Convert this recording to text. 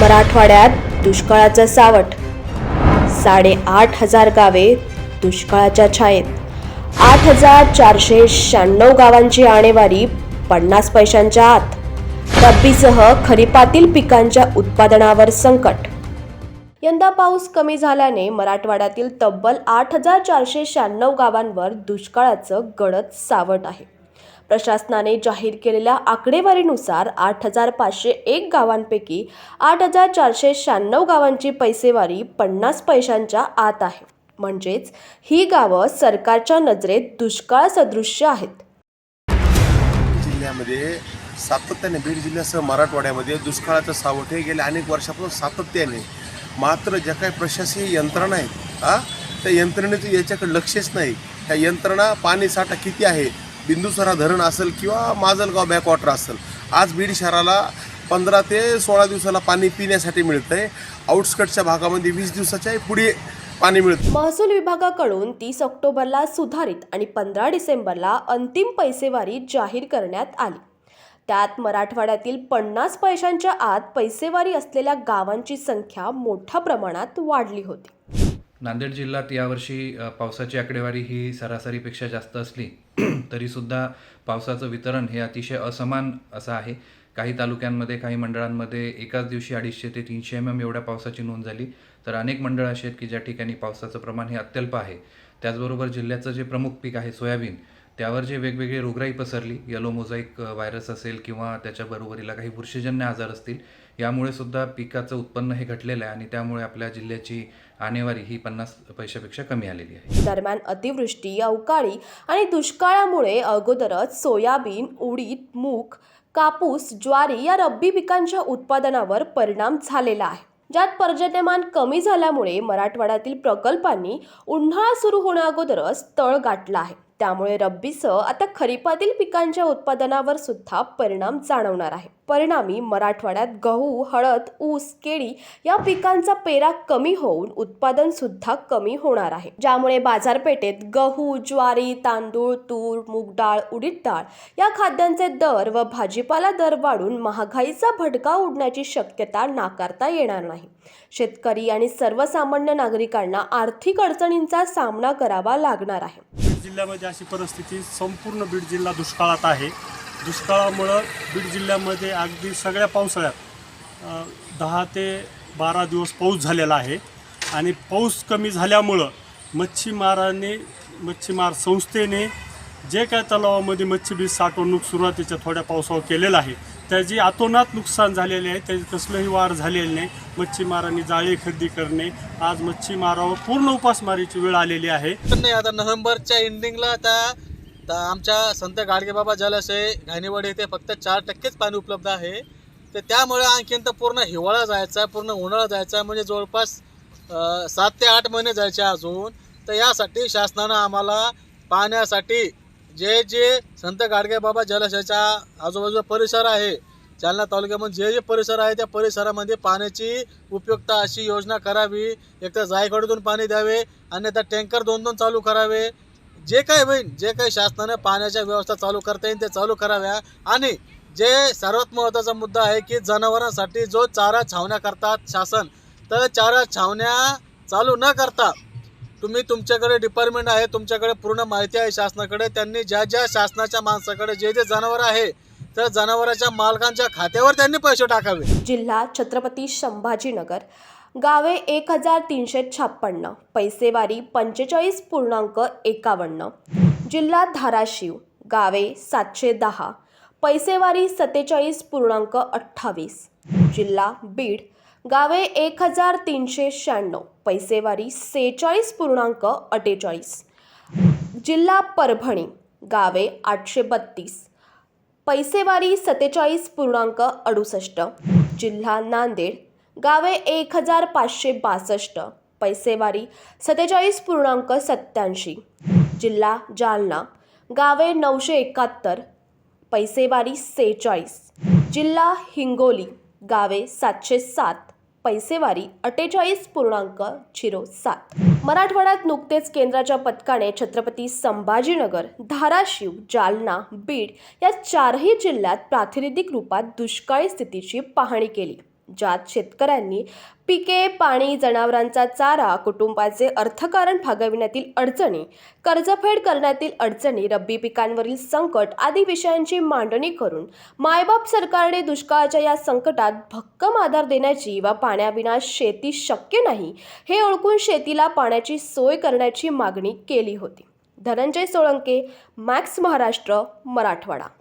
मराठवाड्यात दुष्काळाचं सावट. साडेआठ हजार गावे दुष्काळाच्या छायेत. आठ हजार चारशे शहाण्णव गावांची आणेवारी पन्नास पैशांच्या आत. रब्बीसह खरीपातील पिकांच्या उत्पादनावर संकट. यंदा पाऊस कमी झाल्याने मराठवाड्यातील तब्बल आठ हजार चारशे शहाण्णव गावांवर दुष्काळाचं गडद सावट आहे. प्रशासनाने जाहीर केलेल्या आकडेवारीनुसार आठ हजार पाचशे एक गावांपैकी आठ हजार चारशे शहाण्णव गावांची पैसेवारी पन्नास पैशांच्या आत आहे. म्हणजेच ही गावं सरकारच्या नजरेत दुष्काळ सदृश्य आहेत. जिल्ह्यामध्ये सातत्याने बीड जिल्ह्यासह मराठवाड्यामध्ये दुष्काळाचं सावट हे गेल्या अनेक वर्षापासून सातत्याने मात्र ज्या काही प्रशासकीय यंत्रणा आहेत हां त्या यंत्रणेचं याच्याकडे लक्षच नाही. त्या यंत्रणा पाणी साठा किती आहे बिंदुसरा धरण असेल किंवा माजलगाव बॅकवॉटर असेल आज बीड शहराला पंधरा ते सोळा दिवसाला पाणी पिण्यासाठी मिळतं आहे आउटस्कटच्या भागामध्ये वीस दिवसाच्या पुढे पाणी मिळतं. महसूल विभागाकडून तीस ऑक्टोबरला सुधारित आणि पंधरा डिसेंबरला अंतिम पैसेवारी जाहीर करण्यात आली. त्यात मराठवाड्यातील पन्नास पैशांच्या आत पैसेवारी असलेल्या गावांची संख्या मोठ्या प्रमाणात वाढली होती. नांदेड जिल्ह्यात यावर्षी पावसाची आकडेवारी ही सरासरीपेक्षा जास्त असली तरीसुद्धा पावसाचं वितरण हे अतिशय असमान असं आहे. काही तालुक्यांमध्ये काही मंडळांमध्ये एकाच दिवशी अडीचशे ते तीनशे एम एम एवढ्या पावसाची नोंद झाली. तर अनेक मंडळं अशी आहेत की ज्या ठिकाणी पावसाचं प्रमाण हे अत्यल्प आहे. त्याचबरोबर जिल्ह्याचं जे प्रमुख पीक आहे सोयाबीन त्यावर जे वेगवेगळी रोगराई पसरली यलो मोझाईक व्हायरस असेल किंवा त्याच्या बरोबरीला काही बुरशीजन्य आजार असतील यामुळे सुद्धा पिकाचं उत्पन्न हे घटलेलं आहे आणि त्यामुळे आपल्या जिल्ह्याची आणेवारी ही पन्नास पैशापेक्षा कमी आलेली आहे. दरम्यान अतिवृष्टी अवकाळी आणि दुष्काळामुळे अगोदरच सोयाबीन उडीद मूग कापूस ज्वारी या रब्बी पिकांच्या उत्पादनावर परिणाम झालेला आहे. ज्यात पर्जन्यमान कमी झाल्यामुळे मराठवाड्यातील प्रकल्पांनी उन्हाळा सुरू होण्याअगोदरच तळ गाठला आहे. त्यामुळे रब्बीसह आता खरीपातील पिकांच्या उत्पादनावर सुद्धा परिणाम जाणवणार आहे. परिणामी मराठवाड्यात गहू हळद ऊस केळी या पिकांचा पेरा कमी होऊन उत्पादन सुद्धा कमी होणार आहे. ज्यामुळे बाजारपेठेत गहू ज्वारी तांदूळ तूर मूग डाळ उडीद डाळ या खाद्यांचे दर व भाजीपाला दर वाढून महागाईचा भडका उडण्याची शक्यता नाकारता येणार नाही. शेतकरी आणि सर्वसामान्य नागरिकांना आर्थिक अडचणींचा सामना करावा लागणार आहे. जिल्ह्यामध्ये अशी परिस्थिती संपूर्ण बीड जिल्हा दुष्काळात आहे. दुष्काळामुळं बीड जिल्ह्यामध्ये अगदी सगळ्या पावसाळ्यात दहा ते बारा दिवस पाऊस झालेला आहे. आणि पाऊस कमी झाल्यामुळं मच्छीमारांनी मच्छीमार संस्थेने जे काय तलावामध्ये मच्छीबीज साठवणूक सुरुवातीच्या थोड्या पावसावर केलेलं आहे त्याची आतोनात नुकसान झालेले आहे. त्याची कसलंही वार झालेली नाही. मच्छीमारांनी जाळी खरेदी करणे. आज मच्छीमारावर पूर्ण उपासमारीची वेळ आलेली आहे. पण नाही आता नोव्हेंबरच्या एंडिंगला आता आमच्या संत गाडगेबाबा जलाशय घाणीवाडी येथे फक्त चार टक्केच पाणी उपलब्ध आहे. तर त्यामुळे आणखीन तर पूर्ण हिवाळा जायचा पूर्ण उन्हाळा जायचा म्हणजे जवळपास सात ते आठ महिने जायचे अजून. तर यासाठी शासनानं आम्हाला पाण्यासाठी जे जे संत गाडगेबाबा जलाशयाच्या आजूबाजूचा परिसर आहे जालना तालुक्यामध्ये जे जे परिसर आहे त्या परिसरामध्ये पाण्याची उपयुक्त अशी योजना करावी. एक तर जायकडून पाणी द्यावे अन्यथा टँकर दोन दोन चालू करावे. जे काही होईल जे काही शासनाने पाण्याच्या व्यवस्था चालू करता येईल ते चालू कराव्या. आणि जे सर्वात महत्त्वाचा मुद्दा आहे की जनावरांसाठी जो चारा छावण्या करतात शासन तर चारा छावण्या चालू न करता तुम्ही तुमच्याकडे डिपार्टमेंट आहे तुमच्याकडे पूर्ण माहिती आहे शासनाकडे. त्यांनी ज्या ज्या शासनाच्या माणसाकडे जे जे जनावर आहे तर जनावरांच्या मालकांच्या खात्यावर त्यांनी पैसे टाकावे. जिल्हा छत्रपती संभाजीनगर गावे एक हजार तीनशे छप्पन्न पैसेवारी पंचेचाळीस पूर्णांक एकावन्न जिल्हा धाराशिव गावे सातशे दहा पैसेवारी सत्तेचाळीस पूर्णांक अठ्ठावीस जिल्हा बीड गावे एक हजार तीनशे शहाण्णव. पैसेवारी सेहेचाळीस पूर्णांक अठ्ठेचाळीस. जिल्हा परभणी गावे आठशे बत्तीस. पैसेवारी सत्तेचाळीस पूर्णांक अडुसष्ट. जिल्हा नांदेड गावे एक हजार पाचशे बासष्ट. पैसेवारी सत्तेचाळीस पूर्णांक सत्याऐंशी जिल्हा जालना गावे नऊशे एकाहत्तर. पैसेवारी सेहेचाळीस. जिल्हा हिंगोली गावे सातशे सात पैसेवारी अठ्ठेचाळीस पूर्णांक झिरो सात. मराठवाड्यात नुकतेच केंद्राच्या पथकाने छत्रपती संभाजीनगर धाराशिव जालना बीड या चारही जिल्ह्यात प्रातिनिधिक रूपात दुष्काळी स्थितीची पाहणी केली. ज्यात शेतकऱ्यांनी पिके पाणी जनावरांचा चारा कुटुंबाचे अर्थकारण भागविण्यातील अडचणी कर्जफेड करण्यातील अडचणी रब्बी पिकांवरील संकट आदी विषयांची मांडणी करून मायबाप सरकारने दुष्काळाच्या या संकटात भक्कम आधार देण्याची व पाण्याविना शेती शक्य नाही हे ओळखून शेतीला पाण्याची सोय करण्याची मागणी केली होती. धनंजय सोळंके मॅक्स महाराष्ट्र मराठवाडा.